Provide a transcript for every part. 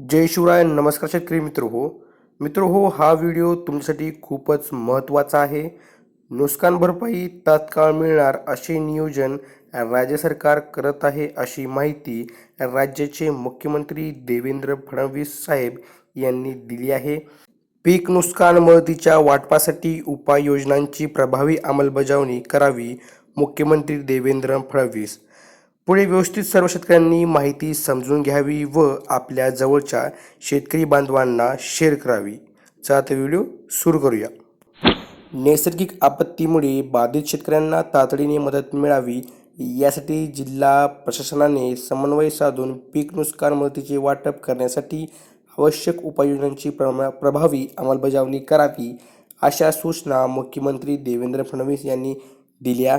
जय शिवराय नमस्कार शेतकरी मित्र हो. मित्र हो हा व्हिडिओ तुमच्यासाठी खूपच महत्त्वाचा आहे. नुकसान भरपाई तात्काळ मिळणार असे नियोजन राज्य सरकार करत आहे अशी माहिती राज्याचे मुख्यमंत्री देवेंद्र फडणवीस साहेब यांनी दिली आहे. पीक नुकसान मदतीच्या वाटपासाठी उपाययोजनांची प्रभावी अंमलबजावणी करावी मुख्यमंत्री देवेंद्र फडणवीस पुढे व्यवस्थित सर्व शेतकऱ्यांनी माहिती समजून घ्यावी व आपल्या जवळच्या शेतकरी बांधवांना शेअर करावी. चला तर व्हिडिओ सुरू करूया. नैसर्गिक आपत्तीमुळे बाधित शेतकऱ्यांना तातडीने मदत मिळावी यासाठी जिल्हा प्रशासनाने समन्वय साधून पीक नुकसान मदतीचे वाटप करण्यासाठी आवश्यक उपाययोजनांची प्रमा प्रभावी अंमलबजावणी करावी अशा सूचना मुख्यमंत्री देवेंद्र फडणवीस यांनी दिल्या.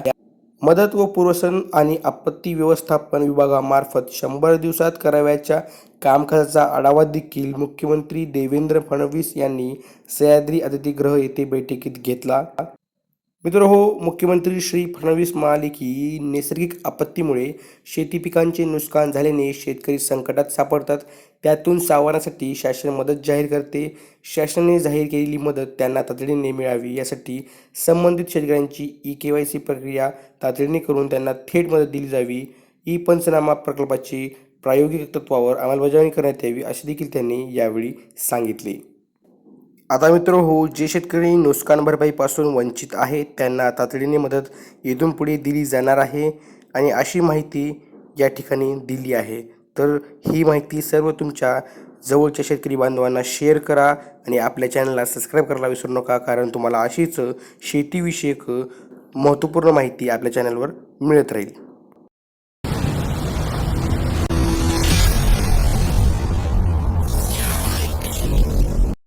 मदत व पुरवसन आणि आपत्ती व्यवस्थापन विभागामार्फत शंभर दिवसात करावयाच्या कामकाजाचा आढावा देखील मुख्यमंत्री देवेंद्र फडणवीस यांनी सह्याद्री अतिथीगृह येथे बैठकीत घेतला. मित्र हो मुख्यमंत्री श्री फडणवीस म्हणाले की नैसर्गिक आपत्तीमुळे शेती पिकांचे नुकसान झाल्याने शेतकरी संकटात सापडतात. त्यातून सावरण्यासाठी शासन मदत जाहीर करते. शासनाने जाहीर केलेली मदत त्यांना तातडीने मिळावी यासाठी संबंधित शेतकऱ्यांची ई के वाय सी प्रक्रिया तातडीने करून त्यांना थेट मदत दिली जावी. ई पंचनामा प्रकल्पाची प्रायोगिक तत्वावर अंमलबजावणी करण्यात यावी असे देखील त्यांनी यावेळी सांगितले. आता मित्र हो जे शेतकरी नुकसान भरपाईपासून वंचित आहेत त्यांना तातडीने मदत इथून पुढे दिली जाणार आहे आणि अशी माहिती या ठिकाणी दिली आहे. तर ही माहिती सर्व तुमच्या जवळच्या शेतकरी बांधवांना शेअर करा आणि आपल्या चॅनलला सबस्क्राईब करायला विसरू नका कारण तुम्हाला अशीच शेतीविषयक महत्त्वपूर्ण माहिती आपल्या चॅनलवर मिळत राहील.